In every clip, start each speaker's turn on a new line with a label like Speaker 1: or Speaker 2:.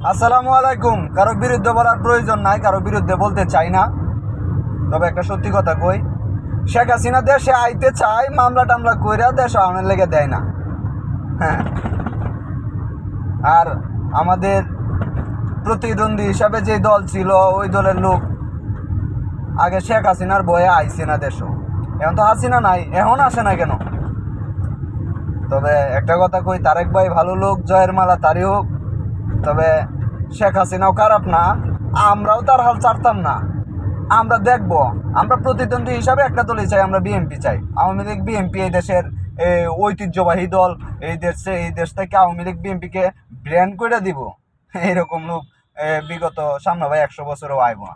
Speaker 1: আসসালামু আলাইকুম। কারও বিরুদ্ধে বলার প্রয়োজন নাই, কারও বিরুদ্ধে বলতে চাই না। তবে একটা সত্যি কথা কই, শেখ হাসিনা দেশে আইতে চায়, মামলা টামলা কইরা দেশ আওয়ামের লেগে দেয় না। হ্যাঁ। আর আমাদের প্রতিদ্বন্দ্বী হিসাবে যে দল ছিল, ওই দলের লোক আগে শেখ হাসিনার বয়ে আইছে না দেশও। এখন তো হাসিনা নাই, এখন আসে না কেন? তবে একটা কথা কই, তারেক ভাই ভালো লোক, জয়ের মালা তারই হোক তবে শেখ হাসিনাও খারাপ না, আমরাও তার হাল ছাড়তাম না। আমরা দেখব, আমরা প্রতিদ্বন্দ্বী হিসাবে একটা দলই চাই, আমরা বিএনপি চাই। আওয়ামী লীগ বিএনপি এই দেশের ঐতিহ্যবাহী দল, এই দেশে এই দেশ থেকে আওয়ামী লীগ বিএনপিকে ব্র্যান্ড করে দিব। এইরকম লোক বিগত সামনে ভাই একশো বছরও আইব না,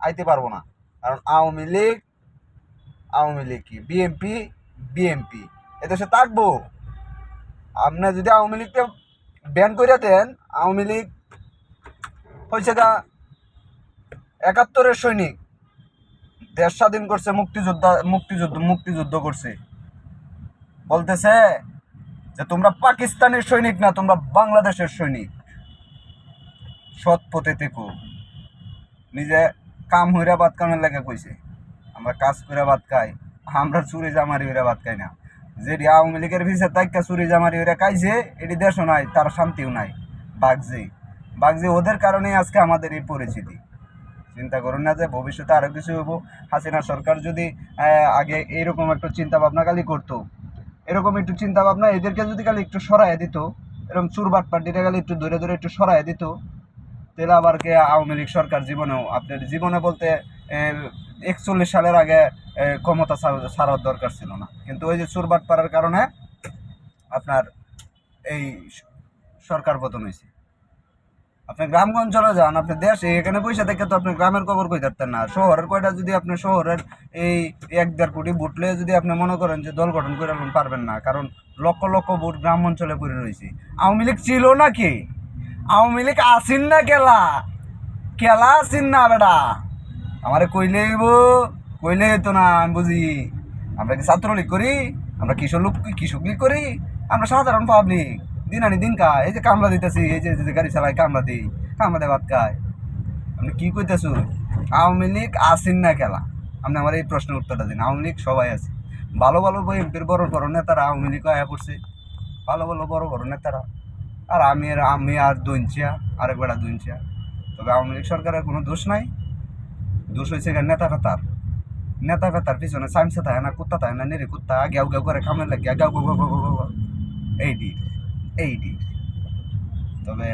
Speaker 1: আইতে পারব না। কারণ আওয়ামী লীগ আওয়ামী লীগ কি? বিএনপি বিএনপি এদেশে থাকব। আপনি যদি আওয়ামী লীগকে ব্যান করে দেন, আওয়ামী লীগ হয়েছে গা একাত্তরের সৈনিক। দেশ স্বাধীন করছে, মুক্তিযোদ্ধা, মুক্তিযুদ্ধ মুক্তিযুদ্ধ করছে। বলতেছে যে, তোমরা পাকিস্তানের সৈনিক না, তোমরা বাংলাদেশের সৈনিক। সৎ পথে থেকো। নিজে কাম হইরা ভাত কামের লাগে কইছে, আমরা কাজ করে ভাত খাই, আমরা চুরি জামারি হইরা ভাত খাই না। যেটি আওয়ামী লীগের ভিসে তাইকা চুরি জামারি হইরা খাইছে এটি দেশও নাই, তার শান্তিও নাই, বাগজি। বাগজি ওদের কারণেই আজকে আমাদের এই পরিচিতি চিন্তা করুন না যে ভবিষ্যতে আরও কিছু হব হাসিনা সরকার যদি আগে এইরকম একটু চিন্তা ভাবনা খালি করতো, এরকম একটু চিন্তা ভাবনা এদেরকে যদি খালি একটু সরাই দিত, এরকম চুরবাট পার্টিটা খালি একটু ধরে ধরে একটু সরাই দিত, তাহলে আবার কে আওয়ামী লীগ সরকার জীবনেও, আপনার জীবনে বলতে একচল্লিশ সালের আগে ক্ষমতা ছাড়- ছাড়ার দরকার ছিল না। কিন্তু ওই যে চুরবাট পাড়ার কারণে আপনার এই সরকার পতন হয়েছে। আপনি গ্রামগঞ্জ চলে যান, আপনি দেশ, এখানে পয়সা দেখে তো আপনি গ্রামের খবর কই থাকতেন না। শহরের কয়টা যদি আপনি শহরের এই এক দেড় কোটি ভোটলে যদি আপনি মনে করেন যে দল গঠন করে পারবেন না, কারণ লক্ষ লক্ষ ভোট গ্রাম অঞ্চলে পড়ে রয়েছে। আওয়ামী লীগ ছিল নাকি? আওয়ামী লীগ আসিন না কেলা? কেলা আসিন না বেটা? আমারে কইলে কইলে তো না, আমি বুঝি। আমরা কি ছাত্রলীগ করি? আমরা কিশোর লোক, কৃষক লীগ করি? আমরা সাধারণ পাবলিক দিন আনি দিন খায়। এই যে কামলা দিতেছি, এই যে গাড়ি চালাই কামলা দিই কামলা দিয়ে ভাত খায়। আপনি কি কইতেছো? আওয়ামী লীগ আসিন না খেলা? আপনি আমার এই প্রশ্নের উত্তরটা দিন। আওয়ামী লীগ সবাই আছে। ভালো ভালো এমপির বড় বড় নেতারা আওয়ামী লীগ আয়া পড়ছে। ভালো ভালো, বড় বড় নেতারা। আর আমি আর আমি আর দইনচিয়া, আরেক বেড়া দইনচিয়া। তবে আওয়ামী লীগ সরকারের কোনো দোষ নাই। দোষ হয়েছে এখানে নেতা ফেতার। নেতা ফেতার পিছনে সামসে থাকে না কুত্তা থাকে না নেরে কুত্তা গ্যাও গ্যাও করে খামের লাগে গ্যাও গো গো গো গো গো এইটি এইটি তবে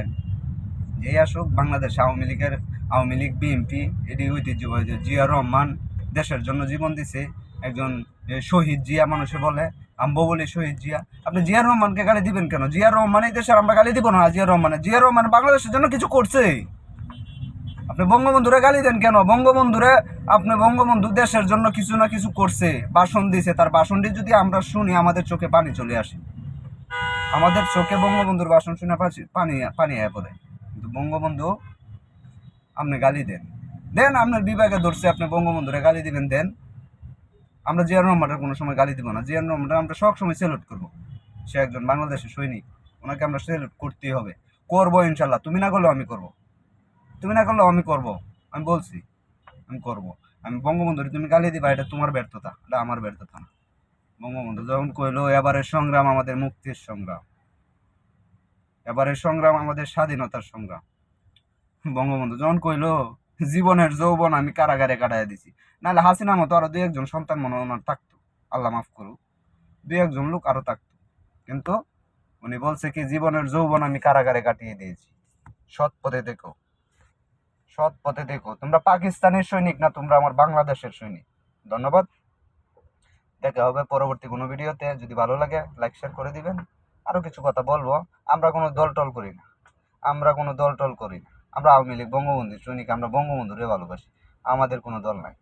Speaker 1: যেই আসুক, বাংলাদেশ আওয়ামী লীগের, আওয়ামী লীগ বিএনপি এটি ঐতিহ্যবাহী যে জিয়া রহমান দেশের জন্য জীবন দিছে, একজন শহীদ জিয়া মানুষে বলে, আম্ব বলি শহীদ জিয়া। আপনি জিয়া রহমানকে গালি দিবেন কেন? জিয়া রহমান এই দেশের আমরা গালি দিব না, জিয়া রহমানের, জিয়া রহমান বাংলাদেশের জন্য কিছু করছে। আপনি বঙ্গবন্ধুরে গালি দেন কেন? বঙ্গবন্ধুরে আপনি বঙ্গবন্ধু দেশের জন্য কিছু না কিছু করছে, ভাষণ দিছে, তার ভাষণটি যদি আমরা শুনি, আমাদের চোখে পানি চলে আসে। আমাদের চোখে বঙ্গবন্ধুর ভাষণ শুনে পানি পানি আয় পড়ে। কিন্তু বঙ্গবন্ধু, আপনি গালি দেন। দেন আপনার বিভাগে ধরছে, আপনি বঙ্গবন্ধুরে গালি দিবেন, দেন। আমরা জিয়ার রহমানের কোনো সময় গালি দিব না। জিয়ার রহমানের আমরা সবসময় সেলুট করব। সে একজন বাংলাদেশের সৈনিক, ওনাকে আমরা সেলুট করতেই হবে। করব ইনশাল্লাহ, তুমি না করলেও আমি করব। তুমি না করলেও আমি করব। আমি বলছি, আমি করব। আমি বঙ্গবন্ধুরে, তুমি গালি দিবা, এটা তোমার ব্যর্থতা, এটা আমার ব্যর্থতা না। বঙ্গবন্ধু যখন কইলো, এবারের সংগ্রাম আমাদের মুক্তির সংগ্রাম। এবারের সংগ্রাম আমাদের স্বাধীনতার সংগ্রাম। বঙ্গবন্ধু যখন কইলো, জীবনের যৌবন আমি কারাগারে কাটাইয়া দিছি। নাহলে হাসিনার মতো আরও দুই একজন সন্তান মনে থাকতো। আল্লাহ মাফ করুক। দুই একজন লোক আরও থাকতো। কিন্তু উনি বলছে কি, জীবনের যৌবন আমি কারাগারে কাটিয়ে দিয়েছি। সৎ পথে দেখো সৎ পথে দেখো। তোমরা পাকিস্তানের সৈনিক না, তোমরা আমার বাংলাদেশের সৈনিক। ধন্যবাদ। দেখা হবে পরবর্তী কোনো ভিডিওতে। যদি ভালো লাগে লাইক শেয়ার করে দিবেন। আরও কিছু কথা বলব। আমরা কোনো দল টল করি না। আমরা কোনো দল টল করি না। আমরা আওয়ামী লীগ বঙ্গবন্ধু সৈনিক, আমরা বঙ্গবন্ধুরে ভালোবাসি। আমাদের কোনো দল নাই।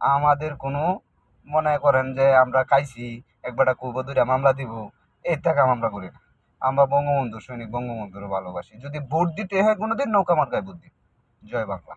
Speaker 1: আমাদের কোনো মনে করেন যে আমরা খাইছি, একবারটা কুব দুইটা মামলা দিব এই টাকা আমরা করি না। আমরা বঙ্গবন্ধু সৈনিক, বঙ্গবন্ধুরে ভালোবাসি। যদি ভোট দিতে হয়, কোনোদিন নৌকা মার্কায় ভোট দিই জয় বাংলা